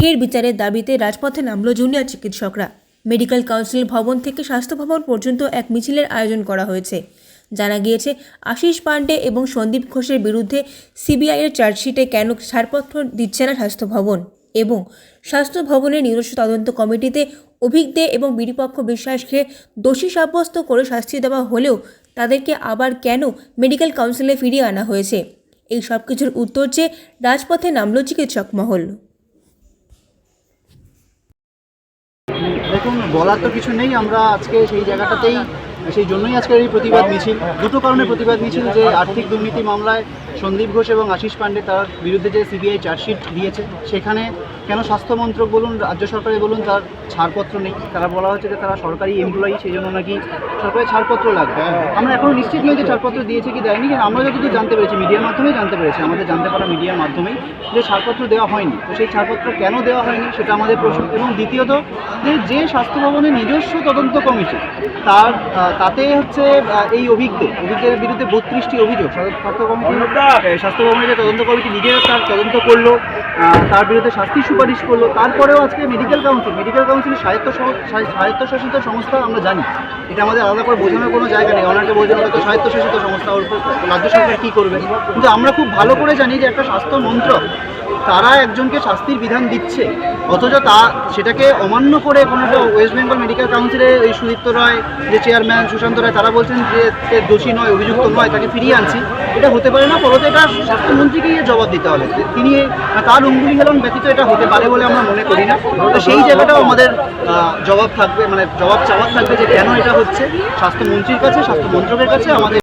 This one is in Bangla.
ফের বিচারের দাবিতে রাজপথে নামল জুনিয়র চিকিৎসকরা। মেডিকেল কাউন্সিল ভবন থেকে স্বাস্থ্য ভবন পর্যন্ত এক মিছিলের আয়োজন করা হয়েছে। জানা গিয়েছে, আশিস পাণ্ডে এবং সন্দীপ ঘোষের বিরুদ্ধে সিবিআইয়ের চার্জশিটে কেন ছাড়পত্র দিচ্ছে না স্বাস্থ্য ভবন এবং স্বাস্থ্য ভবনের নিজস্ব তদন্ত কমিটিতে অভিজ্ঞ এবং বিরিপক্ষ বিশ্বাসকে দোষী সাব্যস্ত করে শাস্তি দেওয়া হলেও তাদেরকে আবার কেন মেডিকেল কাউন্সিলে ফিরিয়ে আনা হয়েছে? এই সব কিছুর উত্তর চেয়ে রাজপথে নামল চিকিৎসক মহল। দেখুন বলার তো কিছু নেই আমরা আজকে সেই জায়গাটাতেই সেই জন্যই আজকের এই প্রতিবাদ মিছিল। দুটো কারণে প্রতিবাদ মিছিল, যে আর্থিক দুর্নীতি মামলায় সন্দীপ ঘোষ এবং আশিস পাণ্ডে তার বিরুদ্ধে যে সিবিআই চার্জশিট দিয়েছে, সেখানে কেন স্বাস্থ্যমন্ত্রক বলুন, রাজ্য সরকারে বলুন, তার ছাড়পত্র নেই। তারা বলা হচ্ছে যে তারা সরকারি এমপ্লয়ি সেই জন্য নাকি সরকারি ছাড়পত্র লাগবে। আমরা এখনও নিশ্চিত নই যে ছাড়পত্র দিয়েছে কি দেয়নি, কিন্তু আমরা যতদূর জানতে পেরেছি, মিডিয়ার মাধ্যমেই জানতে পেরেছি, আমাদের জানতে পারা মিডিয়ার মাধ্যমেই যে ছাড়পত্র দেওয়া হয়নি। তো সেই ছাড়পত্র কেন দেওয়া হয়নি, সেটা আমাদের প্রশ্ন। এবং দ্বিতীয়ত, যে যে স্বাস্থ্য ভবনের নিজস্ব তদন্ত কমিটি, তার তাতে হচ্ছে এই অভিজ্ঞ, অভিজ্ঞের বিরুদ্ধে বত্রিশটি অভিযোগ, স্বাস্থ্য কমিটি স্বাস্থ্য যে তদন্ত কমিটি নিজের তার তদন্ত করল তার বিরুদ্ধে শাস্তি সুপারিশ করল, তারপরেও আজকে মেডিকেল কাউন্সিল মেডিকেল কাউন্সিল স্বায়ত্ত স্বায়ত্তশাসিত সংস্থা আমরা জানি, এটা আমাদের আলাদা করে বোঝানোর কোনো জায়গা নেই অনেকে বোঝানো হয়তো স্বায়ত্তশাসিত সংস্থা ওর রাজ্য সরকার কী করবে। কিন্তু আমরা খুব ভালো করে জানি যে একটা স্বাস্থ্য মন্ত্রক, তারা একজনকে শাস্তির বিধান দিচ্ছে, অথচ তা, সেটাকে অমান্য করে কোনো ওয়েস্ট বেঙ্গল মেডিকেল কাউন্সিলে এই সুদীপ্ত রায়, যে চেয়ারম্যান সুশান্ত রায়, তারা বলছেন যে সে দোষী নয়, অভিযুক্ত নয়, তাকে ফিরিয়ে আনছি। এটা হতে পারে না পরতে এটা স্বাস্থ্যমন্ত্রীকেই জবাব দিতে হবে। তিনি তার অঙ্গুলি হেলন ব্যতীত এটা হতে পারে বলে আমরা মনে করি না। তো সেই জায়গাটাও আমাদের জবাব থাকবে মানে জবাব চাওয়ার থাকবে যে কেন এটা হচ্ছে। স্বাস্থ্যমন্ত্রীর কাছে স্বাস্থ্য মন্ত্রকের কাছে আমাদের